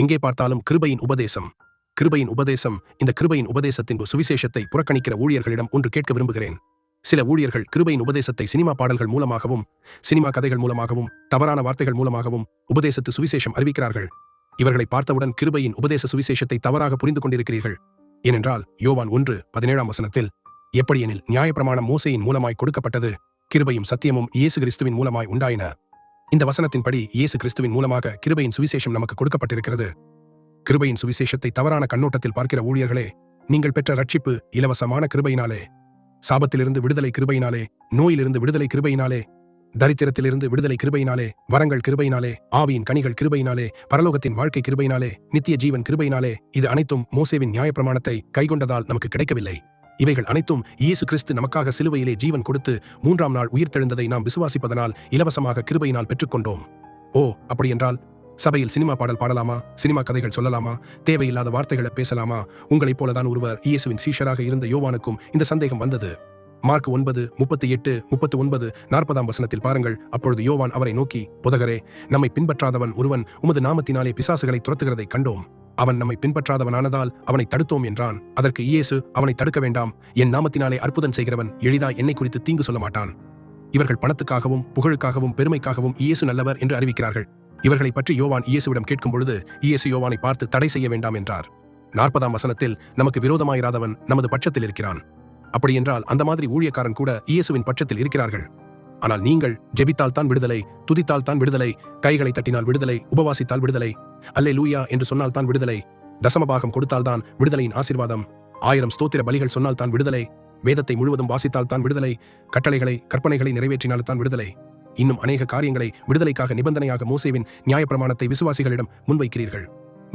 எங்கே பார்த்தாலும் கிருபையின் உபதேசம். கிருபையின் உபதேசம் இந்த கிருபையின் உபதேசத்தின் சுவிசேஷத்தை புறக்கணிக்கிற ஊழியர்களிடம் ஒன்று கேட்க விரும்புகிறேன். சில ஊழியர்கள் கிருபையின் உபதேசத்தை சினிமா பாடல்கள் மூலமாகவும் சினிமா கதைகள் மூலமாகவும் தவறான வார்த்தைகள் மூலமாகவும் உபதேசத்து சுவிசேஷம் அறிவிக்கிறார்கள். இவர்களை பார்த்தவுடன் கிருபையின் உபதேச சுவிசேஷத்தை தவறாக புரிந்து கொண்டிருக்கிறீர்கள். ஏனென்றால் யோவான் ஒன்று பதினேழாம் வசனத்தில் எப்படியெனில் நியாயப்பிரமாணம் மோசையின் மூலமாய் கொடுக்கப்பட்டது கிருபையும் சத்தியமும் இயேசு கிறிஸ்துவின் மூலமாய் உண்டாயின. இந்த வசனத்தின்படி இயேசு கிறிஸ்துவின் மூலமாக கிருபையின் சுவிசேஷம் நமக்கு கொடுக்கப்பட்டிருக்கிறது. கிருபையின் சுவிசேஷத்தை தவறான கண்ணோட்டத்தில் பார்க்கிற ஊழியர்களே நீங்கள் பெற்ற ரட்சிப்பு இலவசமான கிருபையினாலே சாபத்திலிருந்து விடுதலை கிருபையினாலே நோயிலிருந்து விடுதலை கிருபையினாலே தரித்திரத்திலிருந்து விடுதலை கிருபையினாலே வரங்கள் கிருபையினாலே ஆவியின் கனிகள் கிருபையினாலே பரலோகத்தின் வாழ்க்கை கிருபையினாலே நித்திய ஜீவன் கிருபையினாலே இது அனைத்தும் மோசேவின் நியாயப்பிரமாணத்தை கைகொண்டதால் நமக்கு கிடைக்கவில்லை. இவைகள் அனைத்தும் இயேசு கிறிஸ்து நமக்காக சிலுவையிலே ஜீவன் கொடுத்து மூன்றாம் நாள் உயிர்த்தெழுந்ததை நாம் விசுவாசிப்பதனால் இலவசமாக கிருபையினால் பெற்றுக்கொண்டோம். ஓ அப்படியென்றால் சபையில் சினிமா பாடல் பாடலாமா? சினிமா கதைகள் சொல்லலாமா? தேவையில்லாத வார்த்தைகளை பேசலாமா? உங்களைப் போலதான் ஒருவர் இயேசுவின் சீஷராக இருந்த யோவானுக்கும் இந்த சந்தேகம் வந்தது. மார்க் ஒன்பது முப்பத்தி எட்டு முப்பத்தி ஒன்பது நாற்பதாம் வசனத்தில் பாருங்கள். அப்பொழுது யோவான் அவரை நோக்கி புதகரே நம்மை பின்பற்றாதவன் ஒருவன் உமது நாமத்தினாலே பிசாசுகளை துரத்துகிறதை கண்டோம். அவன் நம்மை பின்பற்றாதவனானதால் அவனை தடுத்தோம் என்றான். அதற்கு இயேசு அவனை தடுக்க வேண்டாம். என் நாமத்தினாலே அற்புதம் செய்கிறவன் எளிதா என்னை குறித்து தீங்கு சொல்ல மாட்டான். இவர்கள் பணத்துக்காகவும் புகழுக்காகவும் பெருமைக்காகவும் இயேசு நல்லவர் என்று அறிவிக்கிறார்கள். இவர்களை பற்றி யோவான் இயேசுவிடம் கேட்கும் பொழுது இயேசு யோவானை பார்த்து தடை செய்ய வேண்டாம் என்றார். நாற்பதாம் வசனத்தில் நமக்கு விரோதமாயிராதவன் நமது பட்சத்தில் இருக்கிறான். அப்படியென்றால் அந்த மாதிரி ஊழியக்காரன் கூட இயேசுவின் பட்சத்தில் இருக்கிறார்கள். ஆனால் நீங்கள் ஜெபித்தால் தான் விடுதலை துதித்தால் தான் விடுதலை கைகளை தட்டினால் விடுதலை உபவாசித்தால் விடுதலை அல்லே லூயா என்று சொன்னால் தான் விடுதலை தசமபாகம் கொடுத்தால்தான் விடுதலையின் ஆசீர்வாதம் ஆயிரம் ஸ்தோத்திர பலிகள் சொன்னால் தான் விடுதலை வேதத்தை முழுவதும் வாசித்தால் தான் விடுதலை கட்டளைகளை கற்பனைகளை நிறைவேற்றினால் தான் விடுதலை. இன்னும் அநேக காரியங்களை விடுதலைக்காக நிபந்தனையாக மோசேவின் நியாயப்பிரமாணத்தை விசுவாசிகளிடம் முன்வைக்கிறீர்கள்.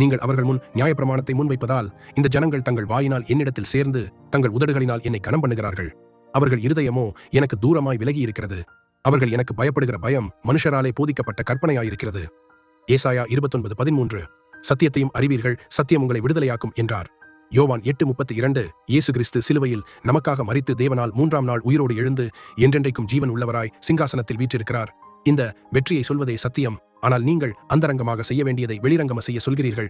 நீங்கள் அவர்கள் முன் நியாயப்பிரமாணத்தை முன்வைப்பதால் இந்த ஜனங்கள் தங்கள் வாயினால் என்னிடத்தில் சேர்ந்து தங்கள் உதடுகளினால் என்னை கனம் பண்ணுகிறார்கள் அவர்கள் இருதயமோ எனக்கு தூரமாய் விலகி இருக்கிறது அவர்கள் எனக்கு பயப்படுகிற பயம் மனுஷராலே போதிக்கப்பட்ட கற்பனையாயிருக்கிறது. ஏசாயா இருபத்தொன்பது பதிமூன்று. சத்தியத்தையும் அறிவீர்கள் சத்தியம் உங்களை விடுதலையாக்கும் என்றார். யோவான் எட்டு முப்பத்தி இரண்டு. இயேசு கிறிஸ்து சிலுவையில் நமக்காக மறித்து தேவனால் மூன்றாம் நாள் உயிரோடு எழுந்து என்றென்றைக்கும் ஜீவன் உள்ளவராய் சிங்காசனத்தில் வீற்றிருக்கிறார். இந்த வெற்றியை சொல்வதே சத்தியம். ஆனால் நீங்கள் அந்தரங்கமாக செய்ய வேண்டியதை வெளிரங்கமாக செய்ய சொல்கிறீர்கள்.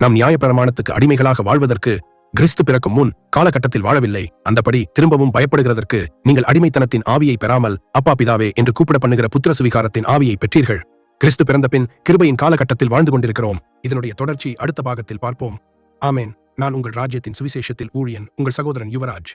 நாம் நியாயப்பிரமாணத்துக்கு அடிமைகளாக வாழ்வதற்கு கிறிஸ்து பிறக்கும் முன் காலகட்டத்தில் வாழவில்லை. அந்தபடி திரும்பவும் பயப்படுகிறதற்கு நீங்கள் அடிமைத்தனத்தின் ஆவியை பெறாமல் அப்பா பிதாவே என்று கூப்பிட பண்ணுகிற புத்திர சுவிகாரத்தின் ஆவியை பெற்றீர்கள். கிறிஸ்து பிறந்த பின் கிருபையின் காலகட்டத்தில் வாழ்ந்து கொண்டிருக்கிறோம். இதனுடைய தொடர்ச்சி அடுத்த பாகத்தில் பார்ப்போம். ஆமேன். நான் உங்கள் ராஜ்யத்தின் சுவிசேஷத்தில் ஊழியன் உங்கள் சகோதரன் யுவராஜ்.